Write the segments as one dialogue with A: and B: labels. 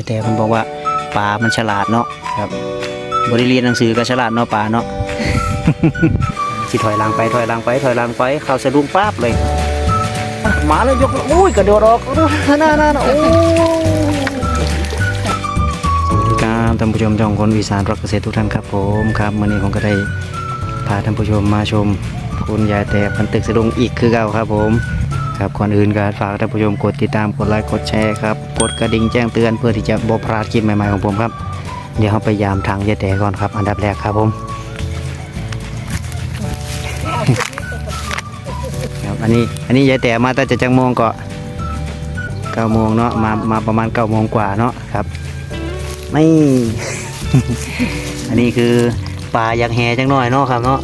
A: ยายแต่มันบอกว่าปลามันฉลาดเนาะครับบริเรียนหนังสือก็ฉลาดเนาะปลาเนาะสิถอยหลังไปถอยหลังไปถอยหลังไปเข้าสะดุ้งปั๊บเลยอะมาแล้วยกอุ้ยกระโดดออกน่าน่าน่าโอ้สวัสดีครับท่านผู้ชมจองคนวิสานรักเกษตรทุกท่านครับผมครับมื่อนี้ผมก็ได้พาท่านผู้ชมมาชมคุณยายแต่พันตึกสะดุ้งอีกคือเก่าครับผม ครับก่อนอื่นก็ฝากท่านผู้ชมกดติดตามกดไลค์กดแชร์ครับกดกระดิ่งแจ้งเตือนเพื่อที่จะบ่พลาดคลิปใหม่ๆของผมครับ เดี๋ยวเราไปยามทางยายแต่ก่อนครับ อันดับแรกครับผมครับอันนี้อันนี้ยายแต่มาตั้งแต่จังโมงก็เก้าโมงเนาะมามาประมาณเก้าโมงกว่าเนาะครับ ไม่ อันนี้คือปลาอยากแห่จังหน่อยเนาะครับเนาะ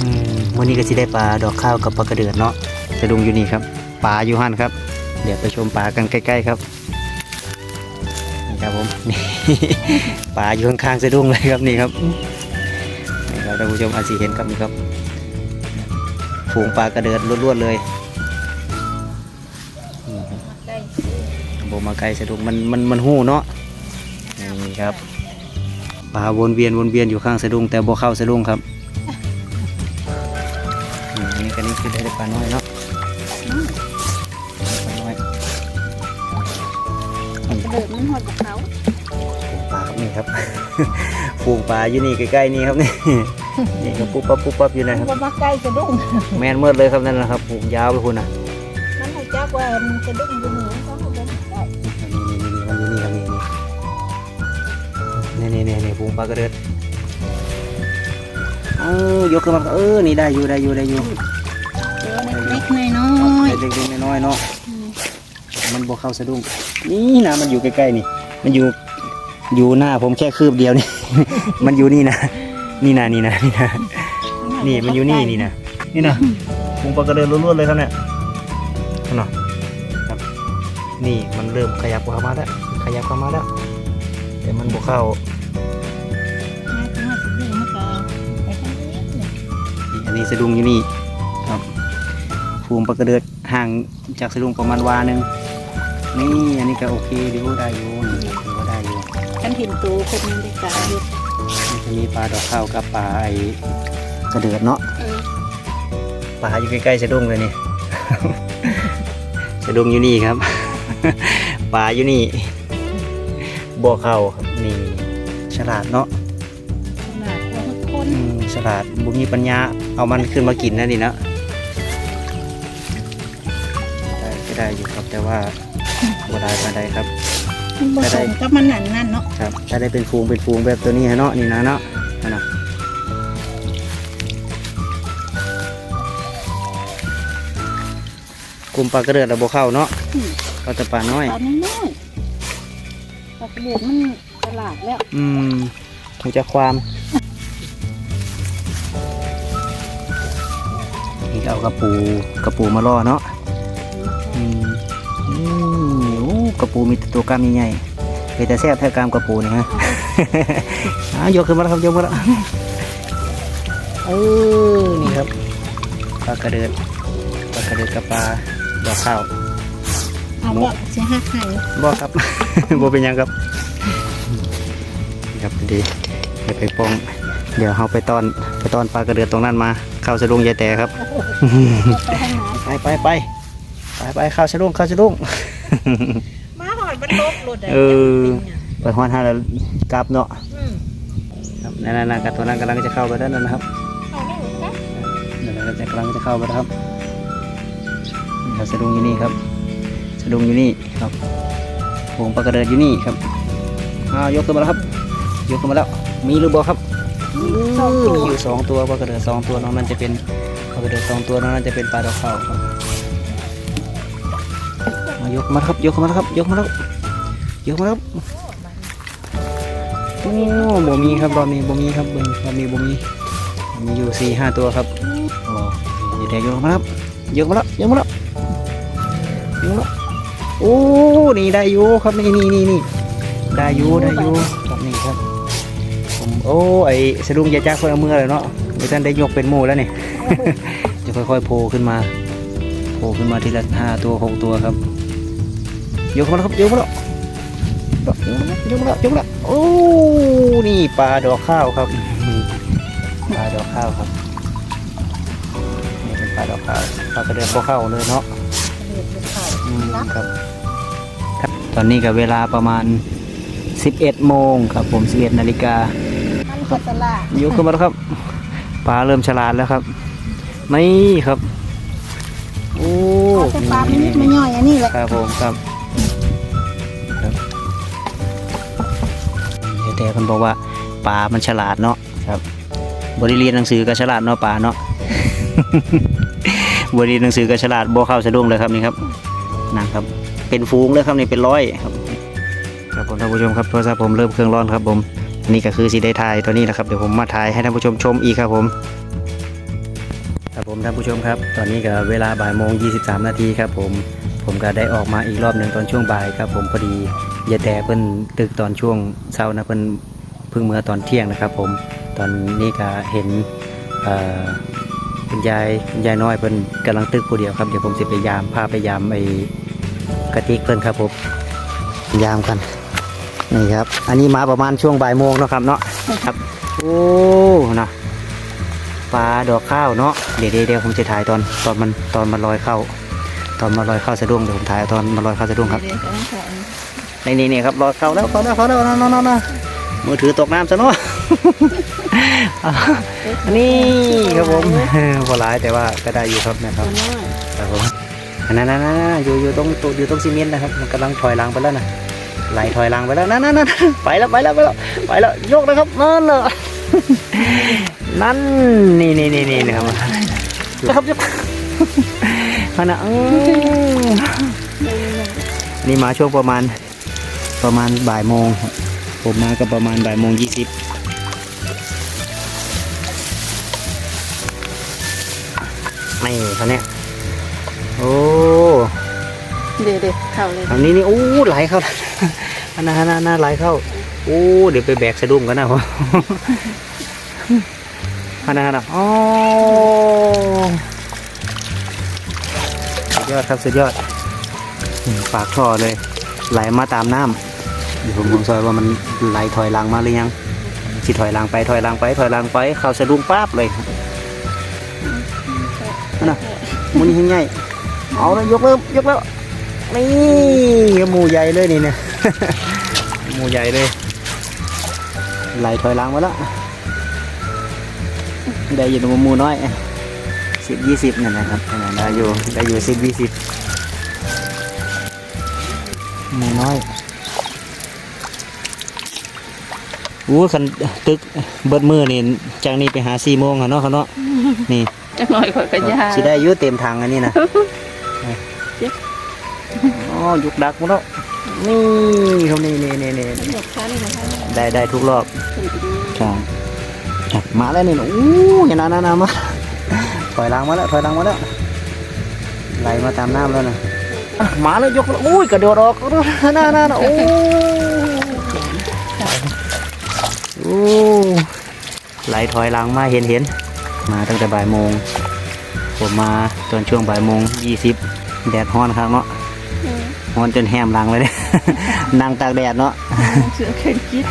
A: อืมวันนี้ก็สิได้ปลาดอกข้าวกับปลากระเดือนเนาะ สะดุงอยู่นี่ครับปลาอยู่หันครับ เดี๋ยวไปชมปลากันใกล้ ๆครับนี่ครับผมนี่ปลาอยู่ข้างๆสะดุ้งเลยครับนี่ครับนี่ครับท่านผู้ชมอาจสิเห็นครับนี่ครับฝูงปลากระเดิดรวดๆเลยบโบมาไกลสะดุ้งมันมันมันหู้เนาะนี่ครับปลาวนเวียนวนเวียนอยู่ข้างสะดุ้งแต่โบเข้าสะดุ้งครับ เดิ
B: ดมันหอดกับเขา
A: ฝูงปลาครับนี่ครับฝูงปลาอยู่นี่ใกล้ๆนี่ครับนี่ นี่ก็ปุ๊บปั๊บปุ๊บปั๊บอยู่นะครับ
B: ก็มาใกล้กระดุ้ง
A: แมนเมื่อเลยครับนั่นนะครับฝูงยาวไปคุณนะ
B: มันให้จักว่ามันกระดุ้งอยู่เหนือเขาเขาบอกได้
A: นี่นี่นี่มันอยู่นี่ครับนี่นี่นี่นี่ฝูงปลากระเดิดเออยกขึ้นมาเออนี่ได้อยู่ได้อยู่ได้อยู่
B: เจอเล็กๆน้อย
A: เล็กๆน้อยๆเนาะ มันบวเข้าสะดุ้งนี่นะมันอยู่ใกล้ๆนี่ มันอยู่อยู่หน้าผมแค่คืบเดียวนี่ มันอยู่นี่นะนี่นะนี่นะนี่นะนี่มันอยู่นี่นี่นะนี่นะฝูงปลากระเดิดล้วนๆเลยครับเนี่ยเนาะครับ นี่มันเริ่มขยับเข้ามาแล้วขยับเข้ามาแล้วแต่มันบวเข้าอันนี้สะดุ้งอยู่นี่ครับฟูมปลากระเดิดห่างจากสะดุ้งประมาณวาหนึ่ง นี่อันนี้ก็โอเคดีว่าได้อยู่นี่ถือว่าได้อยู่
B: ฉันเห็นตัวคนนึงได้กาอยู่
A: นี่จะมีปลาดอกข้าวกับปลาไอ้กระเดือดเนาะ
B: เออ
A: ปลาอยู่ใกล้ๆสะดุ้งเลยนี่ สะดุ้งอยู่นี่ครับ ปลาอยู่นี่บัวเข้าครับนี่ฉลาดเนาะ
B: ขนาดกว่าทุกคน
A: อืมฉลาดบุมีปัญญาเอามันขึ้นมากินนั่นนี่นะได้ก็ได้อยู่ครับแต่ว่า บัได้มาได้ครับ
B: มันผสมกับมันนั่นนั่นเนาะ
A: ครับ ถ้าได้เป็นฟูงเป็นฟูงแบบตัวนี้ฮะเนาะนี่นะเนาะนั่นนะกลุ่มปลากระเดือดระบบเข้าเนาะก็แต่ปลาน้อย
B: ตอนนี้น้อยปลากระเดิดมันตลาดแล้ว
A: อืมถูกจะความนี่เอากระปูกระปูมาล่อเนาะอืมอืมโอ้ กระปูมีตัวกล้ามใหญ่ๆเป็นแต่แซ่บแท้กล้ามกระปูนี่ฮะอะยกขึ้นมาแล้วครับยกมาแล้วเออนี่ครับปลากระเดิดปลากระเดิดกับปลาดอกข้าว
B: เอาบ่เสียหักไข่
A: บ่ครับบ่เป็นยังครับครับดีเดี๋ยวไปปองเดี๋ยวเราไปตอนไปตอนปลากระเดือดตรงนั้นมาเข้าสะดุ้งยายแต่ครับ
B: ไปไหน
A: ไปไปไปไปไปเข้าสะดุ้งเข้าสะดุ้ง
B: มาหอดมันลบหลุด
A: เออ ไปฮอนฮาแล้วกลับเนาะ
B: อืม
A: ครับนั่นๆๆกับตัวนั้นกำลังจะเข้าไปแล้วนะครับ
B: เอาได้หรือเปล่า
A: นั่นๆจะกำลังจะเข้าไปแล้วครับนี่ครับสะดุ้งอยู่นี่ครับสะดุ้งอยู่นี่ครับวงปลากระเดือดอยู่นี่ครับอ้าวยกขึ้นมาแล้วครับ ยกขึ้นมาแล้ว มีหรือเปล่าครับ
B: สองตัว
A: มีอยู่สองตัวปลากระเดือสองตัวน้องนั้นจะเป็นปลากระเดือสองตัวน้องนั้นจะเป็นปลาดอกข้าวครับ มายกมาครับ ยกมาแล้วครับ ยกมาแล้วยกมาแล้วโอ้บ่มีครับรอบนี้บ่มีครับเบิ่งรอบนี้บ่มีมีอยู่สี่ห้าตัวครับโอ้ยแดงยกมาแล้วครับยกมาแล้วยกมาแล้วยกมาแล้วโอ้นี่ได้อยู่ครับนี่นี่นี่นี่ได้อยู่ได้อยู่ครับนี่ครับผมโอ้ไอสะดุ้งยาจักเพิ่นเอามือเลยเนาะเดี๋ยวท่านได้ยกเป็นหมู่แล้วนี่จะค่อยๆโผล่ขึ้นมาโผล่ขึ้นมาทีละห้าตัวหกตัวครับ ยกมาแล้วครับยกมาแล้วยกแล้วยกแล้วโอ้นี่ปลาดอกข้าวครับปลาดอกข้าวครับนี่เป็นปลาดอกข้าวปลากระเดือนพวกข้าวเลยเนาะ
B: เด็ดเป็นข่าว
A: อืมครับครับ ตอนนี้กับเวลาประมาณ 11 โมงครับ ผม 11 นาฬิกา
B: มันก็ตลาด
A: อยู่ขึ้นมาแล้วครับปลาเริ่มฉลาดแล้วครับนี่ครับ โอ้
B: เอาแต่ปลาไม่นิดไม่ย่อยอันนี้แหละ
A: ครับผมครับครับ แต่คนบอกว่าปลามันฉลาดเนาะครับบริเรียนหนังสือก็ฉลาดเนาะปลาเนาะบริเรียนหนังสือก็ฉลาดบ่เข้าสะดุ้งเลยครับนี่ครับนะครับเป็นฟูงเลยครับนี่เป็นร้อยครับครับผมท่านผู้ชมครับโทรศัพท์ผมเริ่มเครื่องร้อนครับผมอันนี่ก็คือสีได้ถ่ายตัวนี้นะครับเดี๋ยวผมมาถ่ายให้ท่านผู้ชมชมอีกครับผมครับผมท่านผู้ชมครับ ตอนนี้ก็เวลาบ่ายโมง23 นาทีครับผม ผมก็ได้ออกมาอีกรอบหนึ่งตอนช่วงบ่ายครับ ผมพอดียายแต่เพิ่นตึกตอนช่วงเช้านะเพิ่นเพิ่งเมื่อตอนเที่ยงนะครับ ผมตอนนี้ก็เห็นเอ่อคุณยายคุณยายน้อยเพิ่นกำลังตึกผู้เดียวครับเดี๋ยวผมสิไปยามพาไปยามไอ้กระติกเพิ่นครับผมยามกันนี่ครับ อันนี้มาประมาณช่วงบ่ายโมงเนาะครับเนาะครับโอ้นะปลาดอกข้าวเนาะเดี๋ยวเดี๋ยวเดี๋ยวผมจะถ่ายตอนตอนมันตอนมันลอยเข้า ตอนมันลอยเข้าสะดุ้งเดี๋ยวผมถ่ายตอนมันลอยเข้าสะดุ้งครับ
B: เดี๋ยวจะต้องขอ
A: นี่นี่นี่ครับลอยเข้าแล้วเข้าแล้วเข้าแล้วนอนนอนนอนมือถือตกน้ำซะเนาะอันนี้ครับผมพอร้ายแต่ว่าก็ได้อยู่ครับนะครับ
B: ตัวน้อย
A: ครับผมอันนั่นนั่นนั่นอยู่อยู่ตรงตัวอยู่ตรงซีเมนต์นะครับมันกำลังถอยหลังไปแล้วนะไหลถอยหลังไปแล้วนั่นนั่นนั่นไปแล้วไปแล้วไปแล้วไปแล้วยกนะครับนั่นเลยนั่นนี่นี่นี่นี่นะครับนะครับยก ขณะอื้อนี่มาช่วงประมาณประมาณบ่ายโมงครับผมมาก็ประมาณบ่ายโมงยี่สิบนี่เขาเนี่ยโอ้
B: เดี๋ยวเดี๋ยวเข่าเลย
A: อันนี้นี่โอ้ไหลเข้าอันนั้นอันนั้นอันนั้นไหลเข้าโอ้เดี๋ยวไปแบกสะดุ้งกันนะผมอันนั้นอันนั้นอ๋อสุ ดยอดครับสุดยอดอืมปากท่อเลย ไหลมาตามน้ำเดี๋ยวผมมองซอยว่ามันไหลถอยหลังมาหรือยังสิถอยหลังไปถอยหลังไปถอยหลังไป เข้าสะดุ้งปั๊บเลยนั่นน่ะมันนี่ง่ายๆเอาแล้วยกเริ่มยกแล้วนี่หมูใหญ่เลยนี่เนี่ยหมูใหญ่เลยไหลถอยหลังมาแล้วได้อยู่หมูน้อย สิบยี่สิบนั่นนะครับนั่นได้อยู่ได้อยู่สิบยี่สิบหมูน้อยอู้คันตึกเบิดมือนี่จากนี้ไปหาสี่โมงอะเนาะเขาเนาะนี่
B: จักหน่อยข่อยก็ยา
A: สิได้อยุ่เต็มทางอันนี้นะอ๋อยุกดักหมดแล้วนี่เขานี่นี่นี่นี่
B: หยกคันนะคะ
A: ได้ได้ทุกรอบ
B: เป็นไปดี
A: ครับครับมาแล้วนี่นะอู้เห็นน้ำน้ำน้ำมาถ อยหลังมาแล้วถอยหลังมาแล้วไหลมาตามน้ำแล้วนะอะมาแล้วยกแล้วอุ้ยกระโดดออกน่าน่าน่าโอ้โอ้ไหลถอยหลังมาเห็นเห็นมาตั้งแต่บ่ายโมงผมมาตอนช่วงบ่ายโมงยี่สิบแดดฮ้อนครับเนาะฮ้อนจนแหมหลังเลยเนี่ยนั่งตากแดดเนาะ
B: เสือแข็งคิด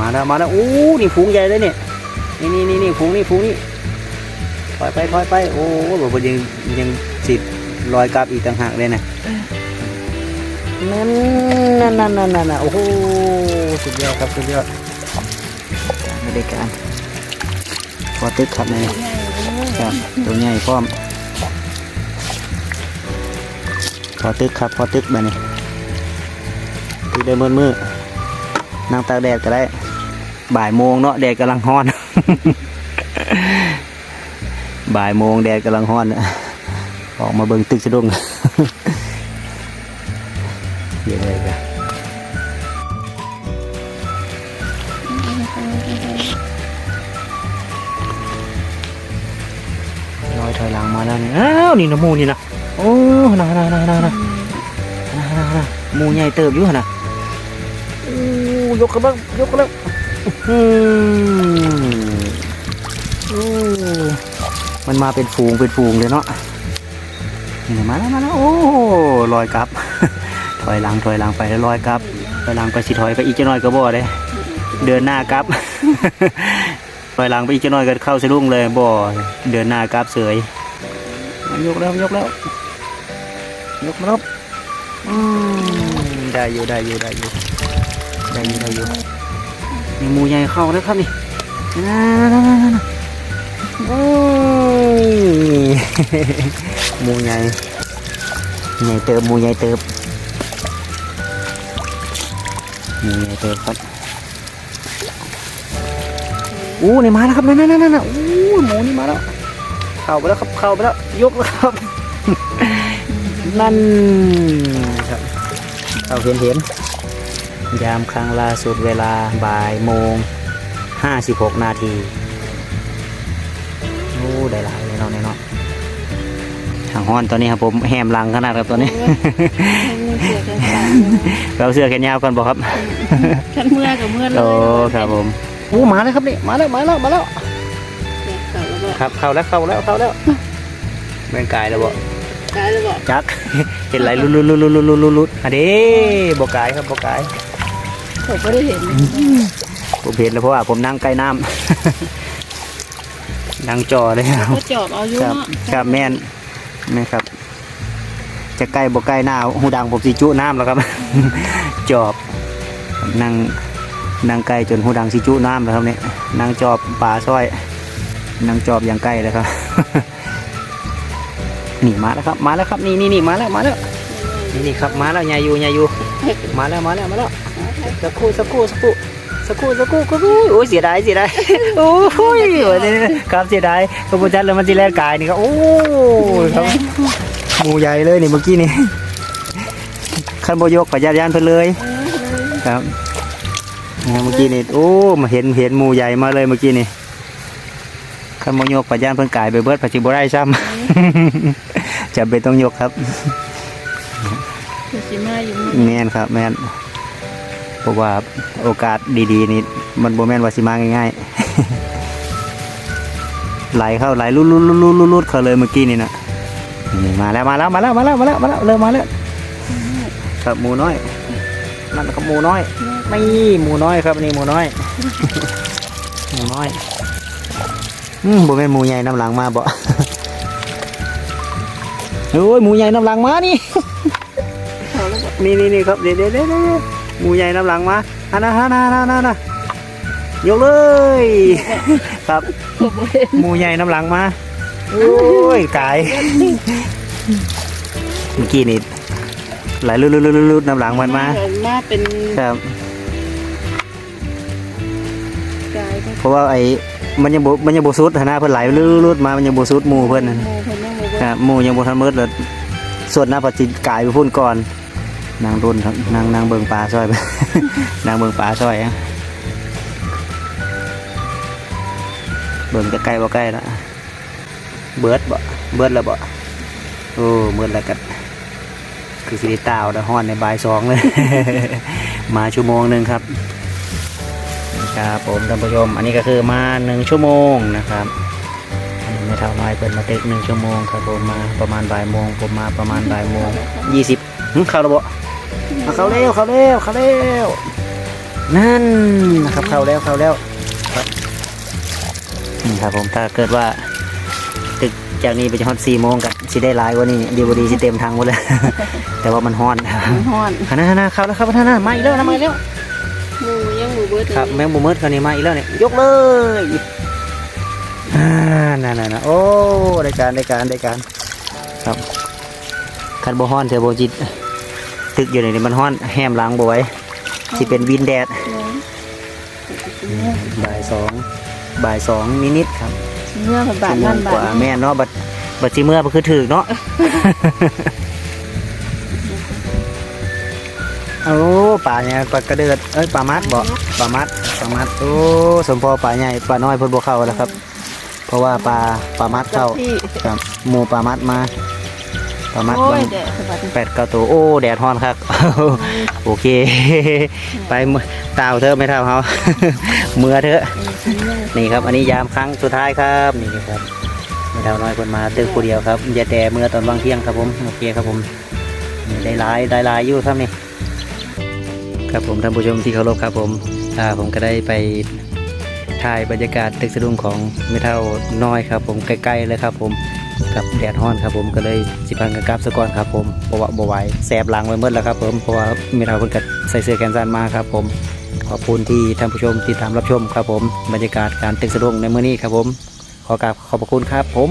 A: มาแล้วมาแล้วโอ้นี่ฝูงใหญ่เลยเนี่ยนี่นี่นี่นี่ฝูงนี่ฝูงนี่ ถอยไปถอยไปโอ้บอกว่ายังยังสิลอยกลับอีกต่างหากเลยนะนั่นนั่นนั่นนั่นโอ้โหสุดยอดครับสุดยอดไม่ได้การพอตึกครับนี่ครับตัวใหญ่พร้อมพอตึกครับพอตึกแบบนี้ตึกได้มืดมืดนั่งตากแดดก็ได้ บ่ายโมงเนาะแดดกำลังฮ้อน บ่ายโมงแดดกำลังฮ้อนออกมาเบิ้งตึกสะดุ้งเยอะเลยกันลอยถอยหลังมาแล้วนี่อ้าวนี่นะมูนี่นะโอ้หนาะนาะนาะนาะน่าหะมูใหญ่เติบอยู่นะโอ้ยกกระบื้องยกกระบื้องอืมโอ้ มันมาเป็นฟูงเป็นฟูงเลยเนาะนี่มาแล้วมาแล้วโอ้ลอยกลับ ถอยหลังถอยหลังไปแล้วลอยกลับถอยหลังไปสิถอยไปอีกจะน้อยก็บ่เลยเดินหน้ากลับถอยหลังไปอีกจะน้อยก็เข้าสะดุ้งเลยบ่เดินหน้ากลับเสยยกแล้วยกแล้วยกมาแล้วอืมได้อยู่ได้อยู่ได้อยู่ได้อยู่ได้อยู่มีหมูใหญ่เข้าแล้วครับนี่นั่นๆๆๆโอ้ มูใหญ่ใหญ่เติบหมูใหญ่เติบหมูใหญ่เติบครับอู้นี่มาแล้วครับนั่นนั่นนั่นอู้หมูนี่มาแล้วเข้าไปแล้วครับเข้าไปแล้วยกแล้วครับ นั่นครับเราเห็นเห็นยามครั้งล่าสุดเวลาบ่ายโมงห้าสิบหกนาที โอ้ ได้หลาย นาะเนี่ยเนาะทางห้อนตอนนี้ครับผมแหมหลังขนาดครับตอนนี้ เราเสื้อแขนยาวกันบอกครับ
B: ฉันเมื่อกับเมื่อเลย
A: โอ้ครับผมอู้มาแล้วครับนี่มาแล้วมาแล้วมาแล้ว
B: เก่าแล้วบอก
A: ครับเข้าแล้วเข้าแล้วเข้าแล้วแม่งกายแล้วบ่
B: กายแล้วบอก
A: จักเห็นไรลุดลุดลุดลุดลุดลุดลุดลุดอันนี้บ่กายครับบ่กาย
B: ผมไม่ได้เห็น
A: ผมเห็นแล้วเพราะว่าผมนั่งใกล้น้ำ นั่งจอเลยครับ
B: เขาจอบเอาอยู่
A: ครับ
B: เนาะ
A: ครับแม่นแม่นครับ จะใกล้บ่ใกล้หน้าหูดังผมสิจุน้ำแล้วครับ จอบนั่งนั่งใกล้จนหูดังสิจุน้ำแล้วครับเนี่ยนั่งจอบป่าซอยนั่งจอบอย่างใกล้เลยครับนี่มาแล้วครับ มาแล้วครับนี่นี่นี่มาแล้วมาแล้วนี่นี่ครับมาแล้วยายอยู่ยายอยู่มาแล้วมาแล้วมาแล้วสักครู่สักครู่สักครู่ สักครู่สักครู่สักครู่โอ้ยเสียดายเสียดายโอ้ยวันนี้ครับเสียดายขบวนจัดแล้วมันจีแลกายนี่ครับโอ้ยครับหมูใหญ่เลยนี่เมื่อกี้นี่ขันโบยกกับญาติยานเพิ่นเลยครับเมื่อกี้นี่โอ้มาเห็นเห็นหมูใหญ่มาเลยเมื่อกี้นี่ขันโบยกกับญาติเพิ่นกายไปเบิดปัจจุบันได้ซ้ำจะเป็นต้องยกครับ
B: คือสิมาอยู่
A: แม่นครับแม่น เพราะว่าโอกาสดีๆนี่มันโบแมนวาสิมาง่ายๆไหลเข้าไหลลุดลุดลุดลุดลุดเขาเลยเมื่อกี้นี่นะนี่มาแล้วมาแล้วมาแล้วมาแล้วมาแล้วมาแล้วเริ่มมาแล้วครับหมูน้อยนั่นครับหมูน้อย ไม่หมูน้อยครับนี่หมูน้อยหมูน้อยอืมโบแม่นหมูใหญ่น้ำหลังมาบ่โอ้ยหมูใหญ่น้ำหลังมานี่นี่นี่นี่ครับเดี๋ยวเดี๋ยวเดี๋ยวเดี๋ ยวหมูใหญ่น้ำหลังมาฮันนะฮันนะฮันนะฮันนะยกเลย ครับ
B: ผมไม่เห็น
A: หมูใหญ่น้ำหลังมาโอ้ยกายเมื่อกี้นี่ไหลลุดลุดลุดลุดน้ำหลังมันมา
B: มาเป็น
A: ครับ
B: กายก็
A: เพราะว่าไอ้มันยังบมันยังบสุดหั้นนะเพิ่นไหลลุดลุดลุดมามันยังบสุดหมูเพิ่นนั่น
B: โมเพิ่นยังบ่
A: ครับหมูยังบทันมืดเลยส่วนหน้าปัจจิกายไปพุ่นก่อน นางรุนครับนางนางเบิงปลาซอยไปนางเบิงปลาซอยอะเบิงจะใกล้บ่ใกล้ละเบิดบ่เบิดแล้วบ่โอ้เบิดแล้วกันคือสิได้ตาวแล้วฮ้อนในบ่ายสองเลย มาชั่วโมงหนึ่งครับครับผมท่านผู้ชมอันนี้ก็คือมาหนึ่งชั่วโมงนะครับอันนี้ไม่เท่าน้อยเปิดมาเตึกหนึ่งชั่วโมงครับผมมาประมาณบ่ายโมงผมมาประมาณบ่ายโมงยี่สิบ เข้าแล้วบ่อะเข้าเร็วเข้าเร็วเข้าเร็วนั่นนะครับเข้าแล้วเข้าแล้วนี่ครับผมถ้าเกิดว่าตึกจากนี้ไปจนฮอดสี่โมงกับสิได้หลายกว่านี้เดียวบดีสิเต็มทางหมดเลย แต่ว่ามันฮ้อน
B: มันฮ้อน
A: ขนาดนั้นเข้าแล้วครับท่านนะมาอีกแล้วนะมาอีกแล้ว
B: หมูยังหมูเบิด
A: ครับแมงบุมเมิดคราวนี้มาอีกแล้วเนี่ยยกเลยอ่านั่นๆๆโอ้ได้การได้การได้การครับคันบ่ฮ้อนเสียโบจิต ตึกอยู่ในนี้มันฮ้อนแหมหล้างบ่ไหว้สิเป็นวินแดดบ่ายสองบ่ายสองนิดๆครับ
B: เมื่อผ่านบ้าน
A: ชั่วโมง
B: บ้าก
A: ว่านแม่นเนาะบัดบัดสิเมื่อบ่คือถือเนาะโอ้ป่าเนี่ยปลากระเดิดเอ้ยปลามัดบ่ปลามัดปลามัดโอ้สมพอปลาใหญ่ปลาน้อยเพิ่นบ่เข้าแล้วครับ เพราะว่าปลาปลามัดเข้า
B: ที่
A: ครับหมู่ปลามัดมา ปลามัด
B: โอ้
A: บายง
B: แดดสวัสดี
A: แปดเก้าตัวโอ้แดดฮ้อนครับโอเค ไปมื้อตาวเถอะไม่เท่าเฮาเมื่อเถอะนี่ครับ อันนี้ยามครั้งสุดท้ายครับนี่ครับไม่เท่าน้อยคนมาตึกผู้เดียวครับอย่าแต่เมื่อตอนบางเที่ยงครับผมโอเคครับผมนี่ได้หลายได้หลายอยู่ครับนี่คครับผมท่านผู้ชมที่เคารพครับผมอ่าผมก็ได้ไปถ่ายบรรยากาศตึกสะดุ้งของไม่เท่าน้อยครับ ผมใกล้ๆเลยครับผม กับแดดฮ้อนครับผมก็เลยสิพังกับกราบสะก่อนครับผมเพราะว่าบวไหวแสบหลังไปหมดแล้วครับผมเพราะว่ามีเราเพิ่นกัดใส่เสื้อแขนสั้นมาครับผมขอบคุณที่ท่านผู้ชมติดตามรับชมครับผมบรรยากาศการตึกสะดุ้งในมื้อนี้ครับผม ขอกราบขอบพระคุณครับผม